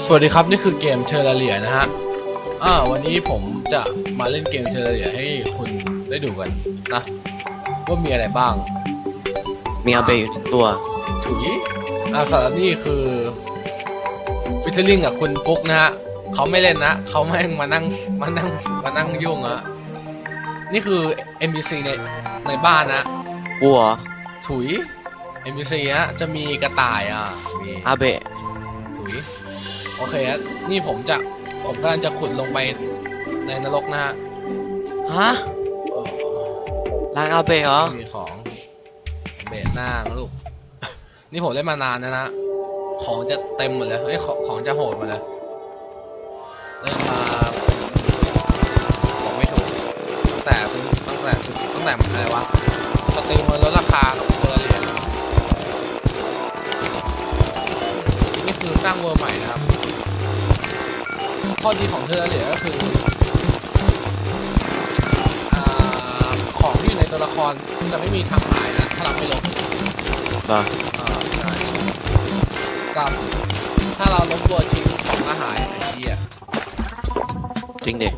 สวัสดีครับนี่คือเกมเทอร์เรียนะฮะ อ่าวันนี้ผมจะมาเล่นเกมเทอร์เรียให้คุณได้ดูกันนะว่ามีอะไรบ้าง มีอาเบะอยู่หนึ่งตัว ถุยอ่าสำหรับนี่คือฟิชเชอร์ลิงกับคุณปุ๊กนะฮะเขาไม่เล่นนะเขาแม่งมานั่งมานั่งมานั่งยุ่งอะนี่คือ NPC ในในบ้านนะกูเหรอถุย NPC ฮะจะมีกระต่ายอะมีอาเบะถุย โอเคฮะนี่ผมจะผมกำลังจะขุดลงไปในนรกนะฮะฮะเออร้านอาเบะเหรอ ไม่มีของเบสหน้านะลูก นี่ผมเล่นมานานนะนะของจะเต็มหมดเลยเฮ้ยของของจะโหดหมดเลยเริ่มมาบอกไม่ถูกตั้งแต่ตั้งแต่ตั้งแต่อะไรวะสตรีมมันลดราคากับเทอร์เรียนนี่คือสร้างเวอร์ใหม่นะครับ ข้อดีของเทอร์เรียก็คืออ่าของที่อยู่ในตัวละครจะไม่มีทางหายนะถ้าเราไม่ลบเหรออ่าใช่กับถ้าเราลบตัวทิ้งของก็หายไอ้เหี้ยจริงดิ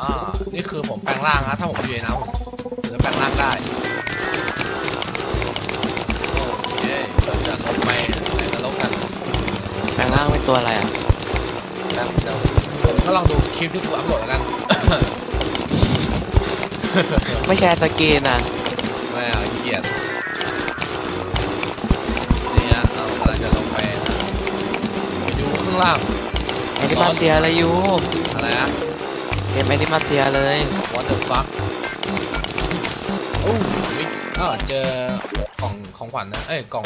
อ่านี่คือผมแปลงร่างนะถ้าผมอยู่ในน้ำผมผมจะแปลงร่างได้โอเคเราจะลงไปในนรกกันแปลงร่างเป็นตัวอะไรอะแล้วเดี๋ยวผม ก็ลองดูคลิปที่กูอัพโหลดแล้วกัน ไม่แชร์สกรีนนะไม่เอาเกลียดนี่ฮะเรากำลังจะลงไปนะอยู่ข้างล่างแอนิมาเซียอะไรอยู่อะไรนะเกมแอนิมาเซียเลย What the fuck โอ้มิอ้าวเจอกล่องของขวัญนะ เอ้ยกล่อง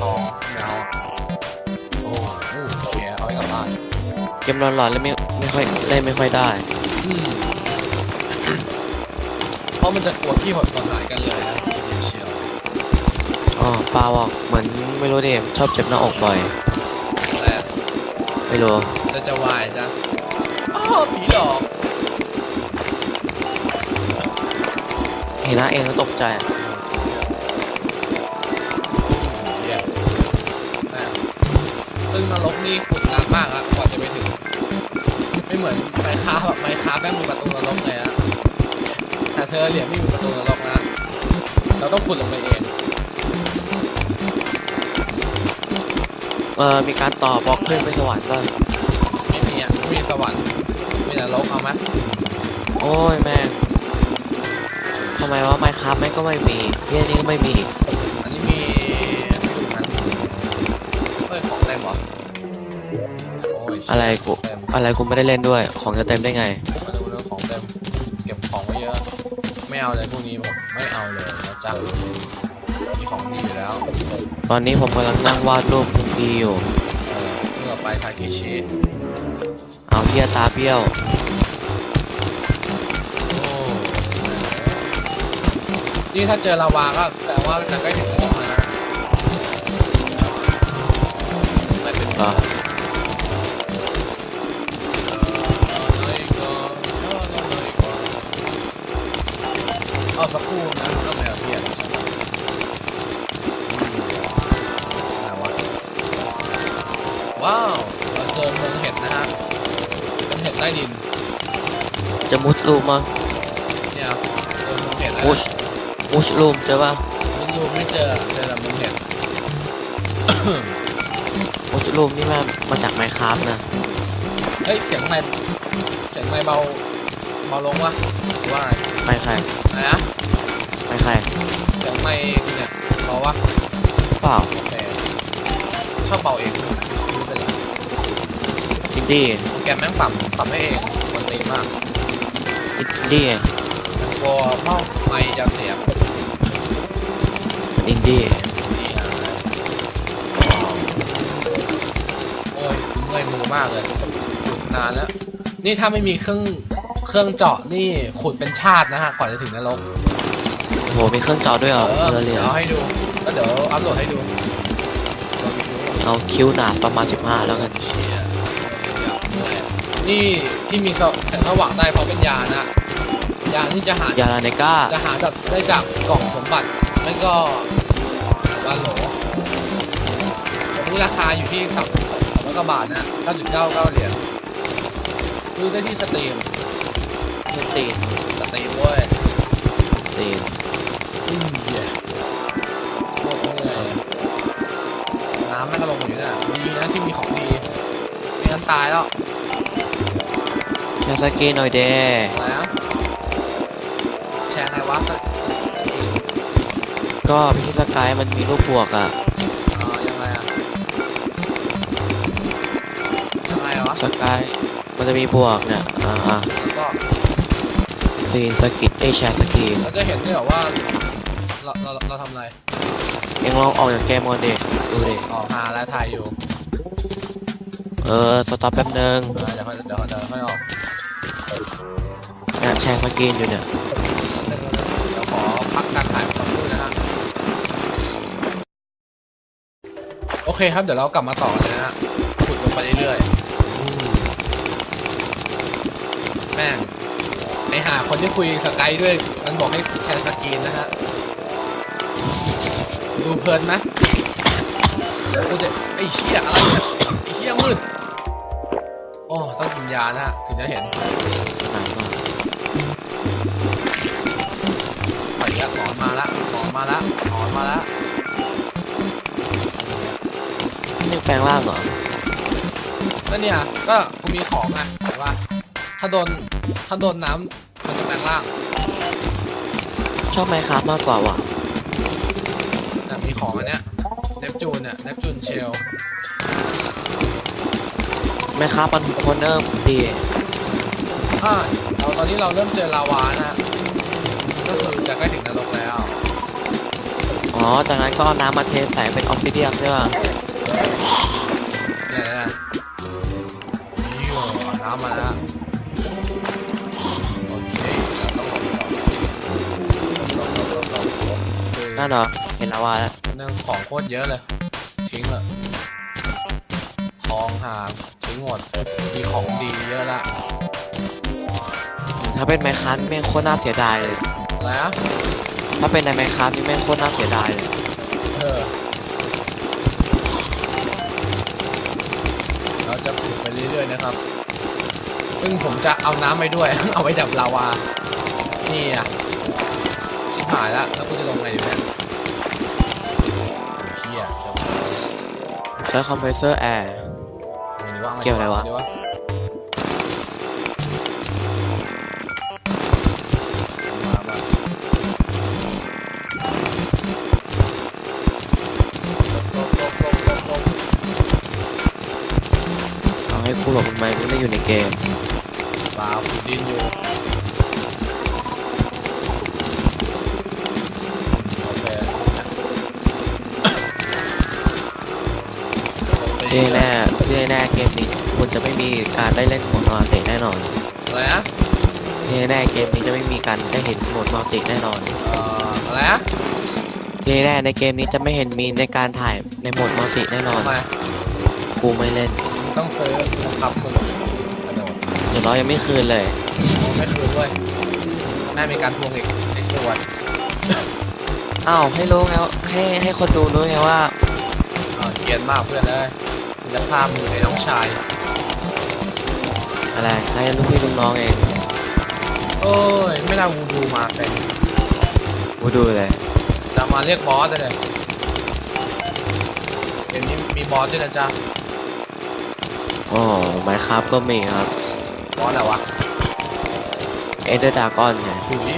ทองแมว มร้อนๆเล่นไม่ไม่ค่อยเล่นไม่ค่อยได้อืมเพราะมันจะกลัวพี่หดคนหายกันเลยนะเชียวอ๋อปลาบอกเหมือนไม่รู้ดิชอบเจ็บหน้าอกบ่อย แต่ไม่รู้ จะจะวายจ้ะอ้าวผีหลอกเห็นหน้าเองก็ตกใจอะเหี้ยแม่งซึ่งนรกนี่ขุดนานมากอะกว่าจะไปถึงไม่ เหมือนไมค์ค้าแบบไมค์ค้าแม่งมีประตูนรกเลยอะแต่เธอเหรียญไม่มีประตูนรกนะ เราต้องขุดลงไปเอง เออมีการต่อบล็อกขึ้นไปสวรรค์ก็ไม่มีอะไม่มีสวรรค์มีนรกเอาไหมโอ้ยแม่งทำไมว่าไมค์ครับแม่งก็ไม่มีเพี้ยนี่ก็ไม่มีอันนี้มีไม่ดูมันเฮ้ยของเต็มเหรอโอ้ยเชี่ยอะไรกูเต็ม อะไรกูไม่ได้เล่นด้วย ของจะเต็มได้ไง มาดูเรื่องของเต็มเก็บของไว้เยอะ ไม่เอาเลยพวกนี้ผมไม่เอาเลยนะจ๊ะมีของดีอยู่แล้วตอนนี้ผมกำลังนั่งวาดรูปคุณพีอยู่ เออเพื่อไปทาเคชิเอาเฮียตาเบี้ยว โอ้นี่ถ้าเจอลาวาก็แปลว่าจะใกล้ถึงแล้วนะไม่เป็นเหรอ เอาสักครู่นะก็ไม่เอาเทียนอะไรวะว้าวเราเจอเมืองเห็ดนะฮะเป็นเห็ดใต้ดินจะมุดรูมมั้งเนี่ยเจอเมืองเห็ดแล้วมุชมุชรูมเจอป่ะไม่รู้ไม่เจอเจอแต่เมืองเห็ดมุชรูมนี่มามาจากไมค์ครับนะเฮ้ยเสียงไม่เสียงไม่เบาเบาลงวะหรือว่าอะ ไรไม่ใครอะไรนะไม่ใครเสียงไม่เนี่ยเบาวะเปล่าโอเคชอบเบาเองไม่เป็นไรอินดี้โปรแกรมแม่งปรับปรับให้เองมันตีมากอินดี้กลัวเมาไม่จะเสียงมันอินดี้นี่ฮะโอ้ยเมื่อยมือมากเลยขุดนานแล้ว นี่ถ้าไม่มีเครื่อง เครื่องเจาะนี่ขุดเป็นชาตินะฮะกว่าจะถึงนรกโอ้โหมีเครื่องจอด้วยเหรอเออเรือเรีเดี๋ยยวเอาให้ดูแล้วเดี๋ยวอัพโหลดให้ดูลองดูเอาคิ้วหนาประมาณ15แล้วกันเชียนี่ที่มีแสงสว่างได้เพราะเป็นยานะยาที่จะหา ยาลาเนก้าจะหาจากได้จากกล่องสมบัติไม่ก็บ้านโหลวันนี้ราคาอยู่ที่สับแล้วก็บาทนะ9.99เหรียญซื้อได้ที่สตรีม ไม่ตีนสตรีมเว้ยตีนอืมเหี้ยโคตรเหนื่อยน้ำแม่งก็ลงอยู่เนี่ยดีนะที่มีของดีไม่งั้นตายแล้วแชร์สกีหน่อยเด้อะไรนะแชร์ในวัดสักทีก็พี่สกายมันมีรูปบวกอะอ่ายังไงอะยังไงอะวะสกายมันจะมีบวกเนี่ยอ่าอ่าแล้ว ก็ซีนสกีเอแชร์สกีเราจะเห็นได้เหรอว่าเราเราเราทำอะไรเอ็งลองออกจากเกมก่อนดิดูดิออกหาแล้วถ่ายอยู่เออสต็อปแป๊บนึงเออเดี๋ยวค่อยเดี๋ยวเดี๋ยวค่อยออกเนี่ยแชร์สกีอยู่เนี่ยเดี๋ยวขอพักการถ่ายก่อนพูดนะฮะโอเคครับเดี๋ยวเรากลับมาต่อเลยนะฮะขุดลงไปเรื่อยๆแม่ง ไอหาคนที่คุยสกายด้วย มันบอกให้แชร์สกรีนนะฮะ ดูเพลินไหมเดี๋ยวกูจะไอ้เชี่ยอะไรเนี่ยไอ้เชี่ยมืดโอ้ต้องกินยานะฮะถึงจะเห็นหนังว่ะไปละหนอนมาละหนอนมาละหนอนมาละนี่ยังแปลงร่างเหรอนั่นเนี่ยก็กูมีของไงเห็นว่า ถ้าโดน ถ้าโดนน้ำมันจะแปลงร่างชอบไมค์ครับมากกว่าว่ะนะมีของอันเนี้ยเนปจูนเนี่ยเนปจูนเชลไมค์ครับมันโคเนอร์ดีอ่าเราตอนนี้เราเริ่มเจอลาวานะฮะก็คือจะใกล้ถึงนรกแล้ว อ๋อจากนั้นก็เอาน้ำมาเทใส่เป็นออฟซิเดียมใช่ป่ะ นั่นเหรอ เห็นแล้วว่าแล้วเรื่องของโคตรเยอะเลย ทิ้งเลยทองหางทิ้งหมด มีของดีเยอะละถ้าเป็นไมค์ครับนี่แม่งโคตรน่าเสียดายเลยอะไรอะถ้าเป็นในไมค์ครับนี่แม่งโคตรน่าเสียดายเลย เออเราจะขุดไปเรื่อยๆนะครับ ซึ่งผมจะเอาน้ำไปด้วย เอาไว้ดับลาวา นี่อะ ชิบหายแล้วแล้วกูจะลงไงดีเนี่ย เดี๋ยวใช้คอมเพรสเซอร์แอร์เอาไงดีวะาเกี่ยวอะไรวะาดีมามาลบลบลบลบลบเอาให้กูหลบมันไหมกูไม่อยู่ในเกมเปล่าขุดดินอยู่ ที่แน่ที่แน่เกมนี้คุณจะไม่มีการได้เล่นโหมดมัลติแน่นอนอะไรนะที่แน่เกมนี้จะไม่มีการได้เห็นโหมดมัลติแน่นอนเอ่ออะไรนะที่แน่ในเกมนี้จะไม่เห็นมีในการถ่ายในโหมดมัลติแน่นอนทำไมกูไม่เล่นมึงต้องซื้อบังคับมึงกระโดดเดี๋ยวเรายังไม่คืนเลยไม่คืนด้วยแม่มีการทวงอีกไอ้ส่วนอ้าวให้รู้ไงว่าให้ให้คนดูรู้ไงว่าอ่าเกรียนมากเพื่อนเลยมึง จะฆ่ามือไอ้น้องชาย อะไรให้ลูกพี่ลูกน้องเองโอ้ย ไม่น่าวูดูมาแต่กูดูเลยจะมาเรียกบอสได้เลยเกมนี้มีบอสด้วยนะจ๊ะโอ้ไมครับก็มีครับบอสอะไรวะเอเดอร์ดากอนไงถุย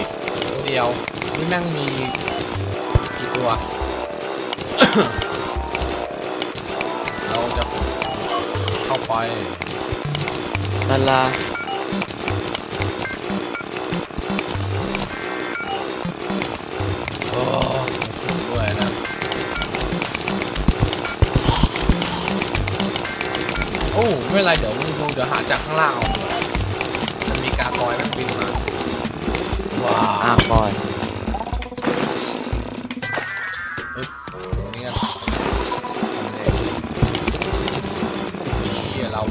ตัวเดียวนี่แม่งมีกี่ตัว เราจะเข้าไปนั่นละโอ้ด้วยนะโอ้ไม่เป็นไรเดี๋ยวมึงดูเดี๋ยวหาจากข้างล่างเอาดีกว่ามันมีการบอยแม่งบินมาว้าวอาบอย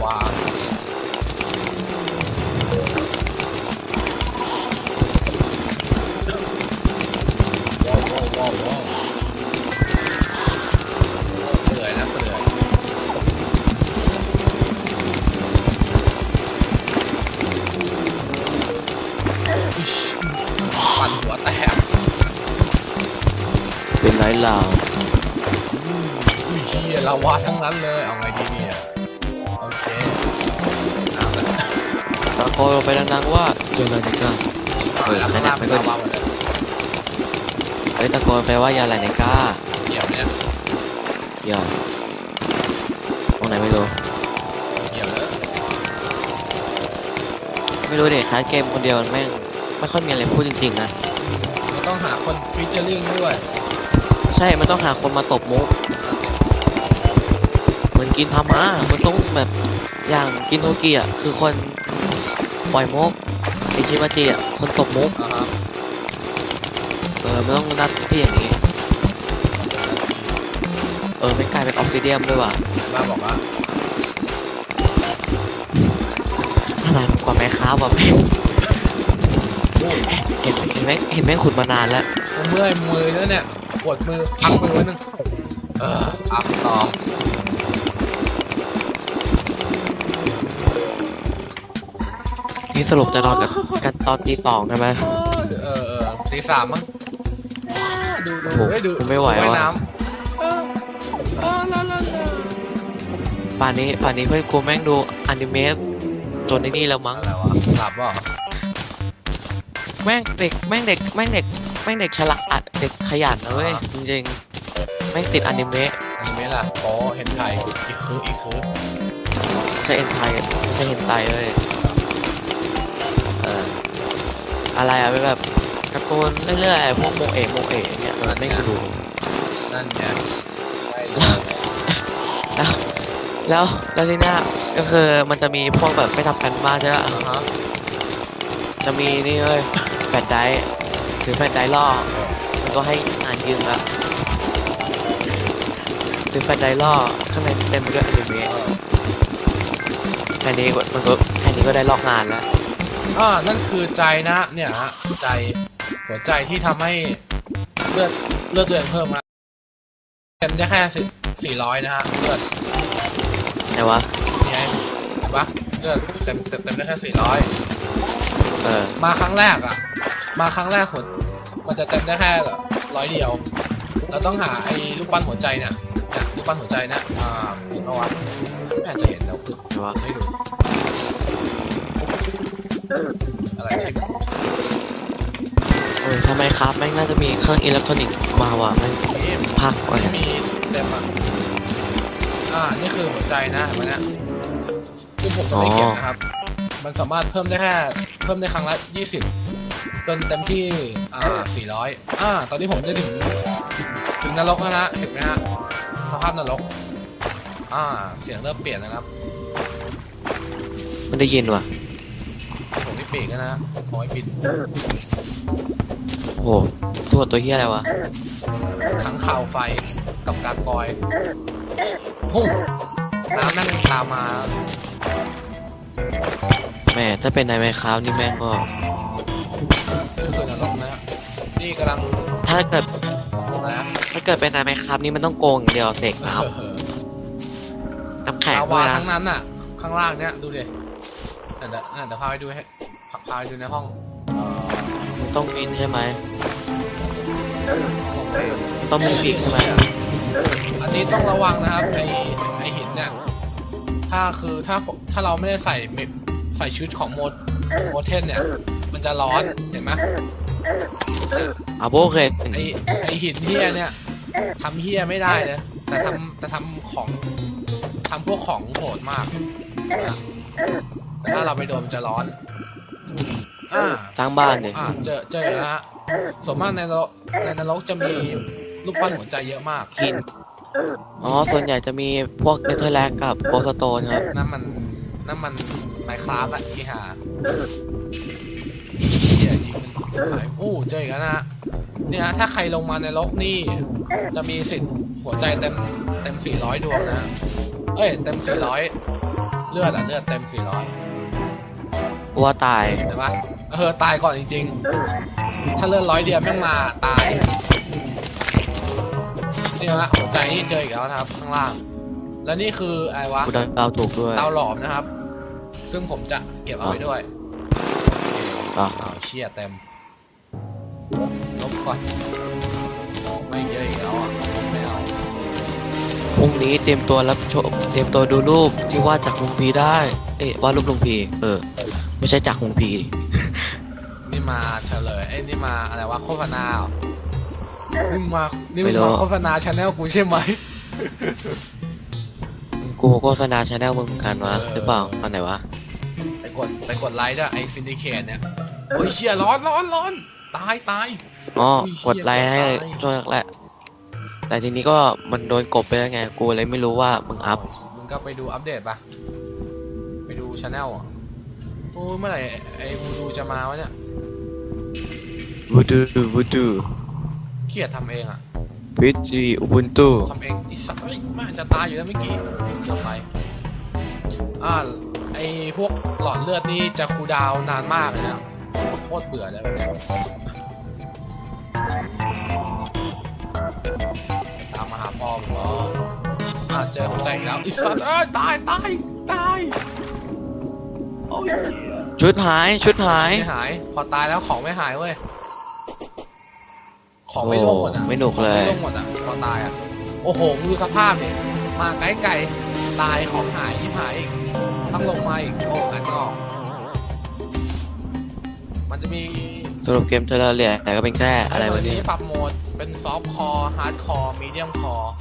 วะว้าวว้าวว้าวว้าวเปื่อยนะเปื่อยอิ๊ชปั่นหัวแตกเป็นไรล่ะ อุ้ยเฮียละวาทั้งนั้นเลย เอาไง ตะโกนไปดังๆว่าเจออะไรกันเอาละข้างล่างเป็นลาวาหมดเฮ้ยตะโกนไปว่ายาอะไรในกล้าเกี่ยวเนี่ยเดี๋ยวตรงไหนไม่รู้เกี่ยวเลยไม่รู้เด็กค้ายเกมคนเดียวมันแม่งไม่ค่อยมีอะไรพูดจริงๆนะเราต้องหาคนฟิชเจอริงด้วย ใช่ มันต้องหาคนมาตบมุกเหมือนกินธรรมะมันต้องแบบอย่างกินโทกิอะคือคน ปล่อยมุกไอชิมาจิอะคนตบมุกอ่าฮะเออมันต้องนัดที่อย่างนี้ เออไม่กลายเป็นออฟฟิเดียมด้วยว่ะบ้าบอกว่าอะไรกว่าแม่ค้าว่ะแม่งโอ้ยเห็นเห็นแม่งเห็นแม่งขุดมานานแล้วกูเมื่อยมือแล้วเนี่ยปวดมือพักมือไว้หนึงเอออัพต่อ นี่สรุปจะนอนกับกันตอนตีสองใช่ไหมเออเออตีสามมั้งดูดูโอ้โหเฮ้ยดูกูไม่ไหวดูว่ะว่ายน้ำเออเออลาลาลาป่านนี้ป่านนี้เพื่อนกูแม่งดูอนิเมะจนในนี่แล้วมั้ง อะไรวะหลับเปล่ะแม่งเด็กแม่งเด็กแม่งเด็กแม่งเด็กฉลาดเด็กขยันนะเว้ยจริงๆแม่งติดอนิเมะอันนี้ไหมล่ะอ๋อเห็นไทยอีกคืออีกคือไม่ใช่เอ็นไทยไม่ใช่เห็นไตเว้ย อะไรอะเป็นแบบการ์ตูนเรื่อยๆพวกโมเอะโมเอะเนี่ยเออไม่งกูดูนั่นไงใช่เลยแล้วแล้วแล้วทีเนี้ก็คือมันจะมีพวกแบบไม่ทำกันบ้านใช่ปะอ่าฮะจะมีนี่เลยแฟลชไดรฟ์ถือแฟลชไดรฟ์ล่อมันก็ให้อ่านยืมละถือแฟลชไดรฟ์ล่อข้างในเต็มไปด้วยอนิเมะเออแค่นี้ก็มันก็แค่นี้ก็ได้ลอกงานแล้ว อ่านั่นคือใจนะเนี่ยฮะใจหัวใจที่ทำให้เลือดเลือดตัวเองเพิ่มนะเต็มได้แค่สี่ร้อยนะฮะเลือดไหนวะนี่ไงเห็นปะเลือดเต็มเต็มเต็มได้แค่สี่ร้อยเออมาครั้งแรกอะมาครั้งแรกหัวมันจะเต็มได้แค่ร้อยเดียว เราต้องหาไอ้ลูกปั้นหัวใจเนี่ยเนี่ยลูกปั้นหัวใจเนะอ่าเห็นปะวะไม่อาจจะเห็นแต่คือไหนวะไม่ดู อะไรที่เออทำไมครับแม่งน่าจะมีเครื่องอิเล็กทรอนิกส์มาว่ะแม่งนี่พักว่ะมีเต็มอะอ่า นี่คือหัวใจนะเห็นไหมเนี่ยคือผมจะไม่เก็บนะครับ มันสามารถเพิ่มได้แค่ เพิ่มได้ครั้งละยี่สิบจนเต็มที่ อ่าสี่ร้อยอ่า ตอนนี้ผมจะถึง ถึงนรกแล้วนะ เห็นไหมฮะสภาพนรก อ่า เสียงเริ่มเปลี่ยนนะครับมันได้ยินว่ะ ผมไม่ปีกแล้วนะขอให้ปิดโอ้โหตัวตัวเฮียอะไรวะ ขังข่าวไฟกับกากอยโอ้น้ำนั่งตามมาแม่ถ้าเป็นนายไมค้านี่แม่งก็นี่คือนรกนะ นี่กำลังถ้าเกิดนะถ้าเกิดเป็นนายไมค้านี่มันต้องโกงอย่างเดียวเสกน้เออำน้ำแข็งลาด้ววายนะทั้งนั้นน่ะ ข้างล่างเนี้ยดูดิเดี๋ยวเดี๋ยวเดี๋ยวพาไปดูให้ พาพาไปดูในห้องเอ่อมันต้องบินใช่ไหมห้องเต้ต้องมีปีกใช่ไหมอันนี้ต้องระวังนะครับไอไอหินเนี่ยถ้าคือถ้าถ้าเราไม่ได้ใส่เมใส่ชุดของโมดโมเทนเนี่ย มันจะร้อนเห็นไหมอาโบเคยไอไอหินเฮียเนี่ยทำเฮียไม่ได้เลยแต่ทำแต่ทำของทำพวกของโหดมากนะแต่ถ้าเราไปโดนมันจะร้อน อ่าสร้างบ้านเนี่ยอ่าเจอเจอแล้วฮะส่วนมากในนรกในนรกจะมีลูกปั้นหัวใจเยอะมากหินอ๋อ ส่วนใหญ่จะมีพวกเนเธอร์แลนด์กับโกสโตนครับ นั่นมันนั่นมันไมคราฟอะที่หาเฮียยิงมันสุดท้ายโอ้เจออีกแล้วนะฮะเนี่ยถ้าใครลงมาในนรกนี่ จะมีสิทธิ์หัวใจเต็มเต็ม 400 ดวงนะเอ้ยเต็ม 400 เลือดอะเลือดเต็ม 400 กลัวตายเห็นปะเออตายก่อนจริง ๆ ถ้าเลือดร้อยเดียวแม่งมาตายนี่ฮะหัวใจนี่เจออีกแล้วนะครับ ข้างล่าง แล้วนี่คืออะไรวะกูเดาเดาถูกด้วยเตาหลอมนะครับ ซึ่งผมจะเก็บเอาไว้ด้วยอะอ้าวเชี่ยเต็มลบก่อนไม่เยอะอีกแล้วอะไม่เอาพรุ่งนี้เตรียมตัวรับชมเตรียมตัวดูรูปที่วาดจากลุงพีได้ เอ้ยวาดรูปลุงพีเออ ไม่ใช่จากลุงพีนี่มาเฉลยเอ้ยนี่มาอะไรวะโฆษณาเหรอนี่มึงมานี่มึไม่งรู้มาโฆษณาชาแนลกูใช่ไหมกูโฆษณาชาแนลมึงเหมือนกันวะเออหรือเปล่าอันไหนวะไปกดไปกดไลค์ด้วยไอ้ซินดิเคตเนี่ยโอ้ยเชี่ยร้อนร้อนร้อนตายตาย อ๋ออุ้ยเหี้ยกดไลค์ให้ตายช่วงแรกๆแต่ทีนี้ก็มันโดนกบไปแล้วไง กูเลยไม่รู้ว่ามึงอัพ มึงก็ไปดูอัปเดตปะไปดูชาแนลอะ โอ้ยเมื่อไหร่ไอ้ไอ้บูดูจะมาวะเนี่ยวูดูวูดูเกลียดทำเองอะพิจีอุบุนตูทำเองไอีสัตว์เอ้ยแม่งจะตายอยู่แล้วเมื่อกี้เกือบไปอ่าไอ้พวกหลอดเลือดนี่จะคูลดาวน์นานมากเลยนะโคตรเบื่อเลยแบบเนี้ยตามมาหาพ่อมึงเหรออ่าเจอหัวใจอีกแล้วไอีสัตว์เอ้ยตายตายตายโอ้ย ชุดหายชุดหาย ไม่หาย พอตายแล้วของไม่หายเว้ย ของไม่ร่วงหมดอะโอ้ไม่หนุกเลย ของไม่ร่วงหมดอะ พอตายอะ โอ้โหมึงดูสภาพนี่มาไกลไกลๆตายของหายชิบหายอีก ต้องลงมาอีก โอ้อันก็ออก มันจะมี สรุปเกมเทอร์เรียแต่ก็เป็นแค่อะไรวะเนี่ย ปรับโหมดเป็นซอฟต์คอร์ฮาร์ดคอร์มีเดียมคอร์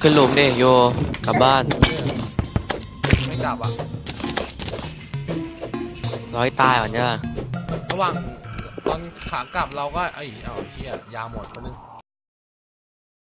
ขึ้นหลุมดิโยกลับบ้าน ไม่กลับอะ ร้อยตายก่อนเนี่ย ระหว่างตอนขากลับเราก็เอ้ยเอาเฮียยาหมดคนนึง